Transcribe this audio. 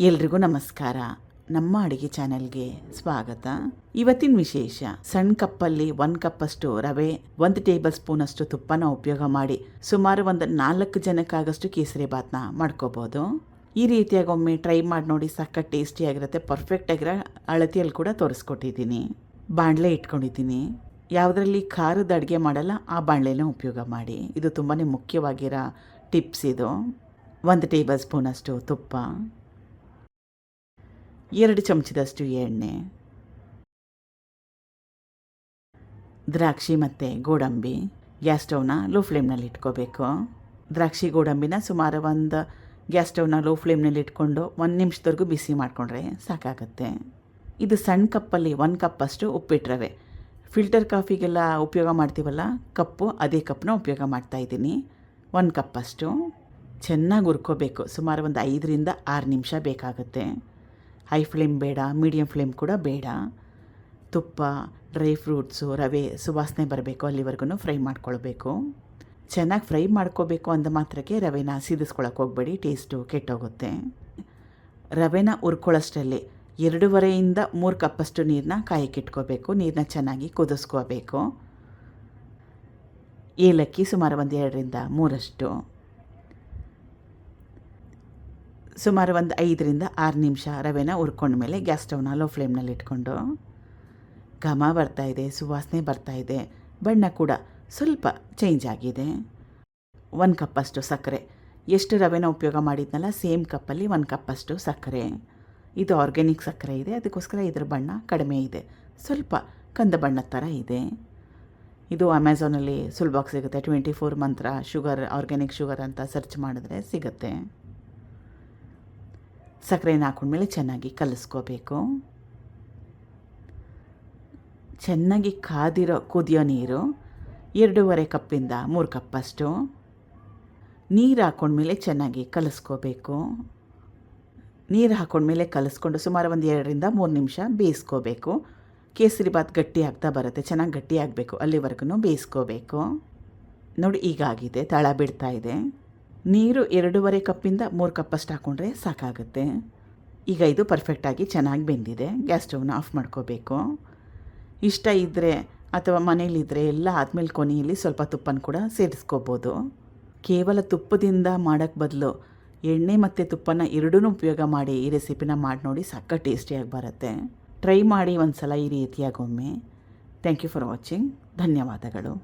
ಎಲ್ರಿಗೂ ನಮಸ್ಕಾರ. ನಮ್ಮ ಅಡುಗೆ ಚಾನೆಲ್ಗೆ ಸ್ವಾಗತ. ಇವತ್ತಿನ ವಿಶೇಷ ಸಣ್ಣ ಕಪ್ಪಲ್ಲಿ ಒಂದು ಕಪ್ಪಷ್ಟು ರವೆ, ಒಂದು ಟೇಬಲ್ ಸ್ಪೂನ್ ಅಷ್ಟು ತುಪ್ಪನ ಉಪಯೋಗ ಮಾಡಿ ಸುಮಾರು ಒಂದು ನಾಲ್ಕು ಜನಕ್ಕಾಗಷ್ಟು ಕೇಸರಿ ಬಾತ್ನ ಮಾಡ್ಕೋಬೋದು. ಈ ರೀತಿಯಾಗಿ ಒಮ್ಮೆ ಟ್ರೈ ಮಾಡಿ ನೋಡಿ ಸಕ್ಕ ಪರ್ಫೆಕ್ಟ್ ಆಗಿರೋ ಅಳತಿಯಲ್ಲಿ ಕೂಡ ತೋರಿಸ್ಕೊಟ್ಟಿದ್ದೀನಿ. ಬಾಣಲೆ ಇಟ್ಕೊಂಡಿದ್ದೀನಿ. ಯಾವುದರಲ್ಲಿ ಖಾರದ ಅಡುಗೆ ಮಾಡಲ್ಲ, ಆ ಬಾಣಲೆನ ಉಪಯೋಗ ಮಾಡಿ. ಇದು ತುಂಬಾ ಮುಖ್ಯವಾಗಿರೋ ಟಿಪ್ಸ್ ಇದು. ಒಂದು ಟೇಬಲ್ ಸ್ಪೂನಷ್ಟು ತುಪ್ಪ. ಎರಡು ಚಮಚದಷ್ಟು ಎಣ್ಣೆ, ದ್ರಾಕ್ಷಿ ಮತ್ತು ಗೋಡಂಬಿ. ಗ್ಯಾಸ್ ಸ್ಟವ್ನ ಲೋ ಫ್ಲೇಮ್ನಲ್ಲಿ ಇಟ್ಕೋಬೇಕು. ದ್ರಾಕ್ಷಿ, ಗೋಡಂಬಿನ ಸುಮಾರು ಒಂದು ಗ್ಯಾಸ್ ಸ್ಟೌವ್ನ ಲೋ ಫ್ಲೇಮ್ನಲ್ಲಿ ಇಟ್ಕೊಂಡು ಒಂದು ನಿಮಿಷದವರೆಗೂ ಬಿಸಿ ಮಾಡಿಕೊಂಡ್ರೆ ಸಾಕಾಗುತ್ತೆ. ಇದು ಸಣ್ಣ ಕಪ್ಪಲ್ಲಿ ಒಂದು ಕಪ್ಪಷ್ಟು ಉಪ್ಪಿಟ್ರವೆ ಫಿಲ್ಟರ್ ಕಾಫಿಗೆಲ್ಲ ಉಪಯೋಗ ಮಾಡ್ತೀವಲ್ಲ, ಕಪ್ಪು, ಅದೇ ಕಪ್ಪನ್ನ ಉಪಯೋಗ ಮಾಡ್ತಾಯಿದ್ದೀನಿ ಒಂದು ಕಪ್ಪಷ್ಟು. ಚೆನ್ನಾಗಿ ಹುರ್ಕೋಬೇಕು. ಸುಮಾರು ಒಂದು ಐದರಿಂದ ಆರು ನಿಮಿಷ ಬೇಕಾಗುತ್ತೆ. ಹೈ ಫ್ಲೇಮ್ ಬೇಡ ಮೀಡಿಯಮ್ ಫ್ಲೇಮ್ ಕೂಡ ಬೇಡ. ತುಪ್ಪ ಡ್ರೈ ಫ್ರೂಟ್ಸು ರವೆ, ಸುವಾಸನೆ ಬರಬೇಕು ಅಲ್ಲಿವರೆಗೂ ಫ್ರೈ ಮಾಡ್ಕೊಳ್ಬೇಕು. ಚೆನ್ನಾಗಿ ಫ್ರೈ ಮಾಡ್ಕೋಬೇಕು ಅಂದ ಮಾತ್ರಕ್ಕೆ ರವೆನ ಸೀದಿಸ್ಕೊಳಕ್ಕೆ ಹೋಗಬೇಡಿ ಟೇಸ್ಟು ಕೆಟ್ಟೋಗುತ್ತೆ. ರವೆನ ಹುರ್ಕೊಳ್ಳೋಷ್ಟರಲ್ಲಿ ಎರಡೂವರೆಯಿಂದ ಮೂರು ಕಪ್ಪಷ್ಟು ನೀರನ್ನ ಕಾಯಕ್ಕಿಟ್ಕೋಬೇಕು ನೀರನ್ನ ಚೆನ್ನಾಗಿ ಕುದಿಸ್ಕೋಬೇಕು. ಏಲಕ್ಕಿ ಸುಮಾರು ಒಂದು ಎರಡರಿಂದ ಮೂರಷ್ಟು. ಸುಮಾರು ಒಂದು ಐದರಿಂದ ಆರು ನಿಮಿಷ ರವೆನ ಹುರ್ಕೊಂಡ್ಮೇಲೆ ಗ್ಯಾಸ್ ಸ್ಟವ್ನ ಲೋ ಫ್ಲೇಮ್ನಲ್ಲಿ ಇಟ್ಕೊಂಡು ಘಮ ಬರ್ತಾಯಿದೆ ಸುವಾಸನೆ ಬರ್ತಾಯಿದೆ ಬಣ್ಣ ಕೂಡ ಸ್ವಲ್ಪ ಚೇಂಜ್ ಆಗಿದೆ. ಒಂದು ಕಪ್ಪಷ್ಟು ಸಕ್ಕರೆ. ಎಷ್ಟು ರವೆನ ಉಪಯೋಗ ಮಾಡಿದ್ನಲ್ಲ, ಸೇಮ್ ಕಪ್ಪಲ್ಲಿ ಒಂದು ಕಪ್ಪಷ್ಟು ಸಕ್ಕರೆ. ಇದು ಆರ್ಗ್ಯಾನಿಕ್ ಸಕ್ಕರೆ ಇದೆ, ಅದಕ್ಕೋಸ್ಕರ ಇದರ ಬಣ್ಣ ಕಡಿಮೆ ಇದೆ. ಸ್ವಲ್ಪ ಕಂದ ಬಣ್ಣದ ಥರ ಇದೆ. ಇದು ಅಮೆಝಾನಲ್ಲಿ ಸುಲಭವಾಗಿ ಸಿಗುತ್ತೆ. Twenty four Mantra sugar organic sugar ಅಂತ ಸರ್ಚ್ ಮಾಡಿದ್ರೆ ಸಿಗುತ್ತೆ. ಸಕ್ಕರೆನ ಹಾಕೊಂಡ್ಮೇಲೆ ಚೆನ್ನಾಗಿ ಕಲಿಸ್ಕೋಬೇಕು. ಚೆನ್ನಾಗಿ ಕಾದಿರೋ ಕುದಿಯೋ ನೀರು, ಎರಡೂವರೆ ಕಪ್ಪಿಂದ ಮೂರು ಕಪ್ಪಷ್ಟು. ನೀರು ಹಾಕೊಂಡ್ಮೇಲೆ ಚೆನ್ನಾಗಿ ಕಲಿಸ್ಕೋಬೇಕು. ನೀರು ಹಾಕೊಂಡ್ಮೇಲೆ ಕಲಿಸ್ಕೊಂಡು ಸುಮಾರು ಒಂದು ಎರಡರಿಂದ ಮೂರು ನಿಮಿಷ ಬೇಯಿಸ್ಕೋಬೇಕು. ಕೇಸರಿ ಬಾತ್ ಗಟ್ಟಿ ಆಗ್ತಾ ಬರುತ್ತೆ, ಚೆನ್ನಾಗಿ ಗಟ್ಟಿ ಆಗಬೇಕು ಅಲ್ಲಿವರೆಗೂ ಬೇಯಿಸ್ಕೋಬೇಕು. ನೋಡಿ ಈಗ ಆಗಿದೆ ತಳ ಬಿಡ್ತಾ ಇದೆ. ನೀರು ಎರಡೂವರೆ ಕಪ್ಪಿಂದ ಮೂರು ಕಪ್ಪಷ್ಟು ಹಾಕ್ಕೊಂಡ್ರೆ ಸಾಕಾಗುತ್ತೆ. ಈಗ ಇದು ಪರ್ಫೆಕ್ಟಾಗಿ ಚೆನ್ನಾಗಿ ಬೆಂದಿದೆ. ಗ್ಯಾಸ್ ಸ್ಟೌವ್ನ ಆಫ್ ಮಾಡ್ಕೋಬೇಕು. ಇಷ್ಟ ಇದ್ದರೆ ಅಥವಾ ಮನೇಲಿದ್ದರೆ ಎಲ್ಲ ಆದಮೇಲೆ ಕೊನೆಯಲ್ಲಿ ಸ್ವಲ್ಪ ತುಪ್ಪನ ಕೂಡ ಸೇರಿಸ್ಕೋಬೋದು. ಕೇವಲ ತುಪ್ಪದಿಂದ ಮಾಡೋಕ್ಕೆ ಬದಲು ಎಣ್ಣೆ ಮತ್ತು ತುಪ್ಪನ ಎರಡೂ ಉಪಯೋಗ ಮಾಡಿ ಈ ರೆಸಿಪಿನ ಮಾಡಿ ನೋಡಿ ಸಕ್ಕ ಟೇಸ್ಟಿಯಾಗಿ ಬರುತ್ತೆ. ಟ್ರೈ ಮಾಡಿ ಒಂದು ಸಲ ಈ ರೀತಿಯಾಗೊಮ್ಮೆ ಥ್ಯಾಂಕ್ ಯು ಫಾರ್ ವಾಚಿಂಗ್ ಧನ್ಯವಾದಗಳು.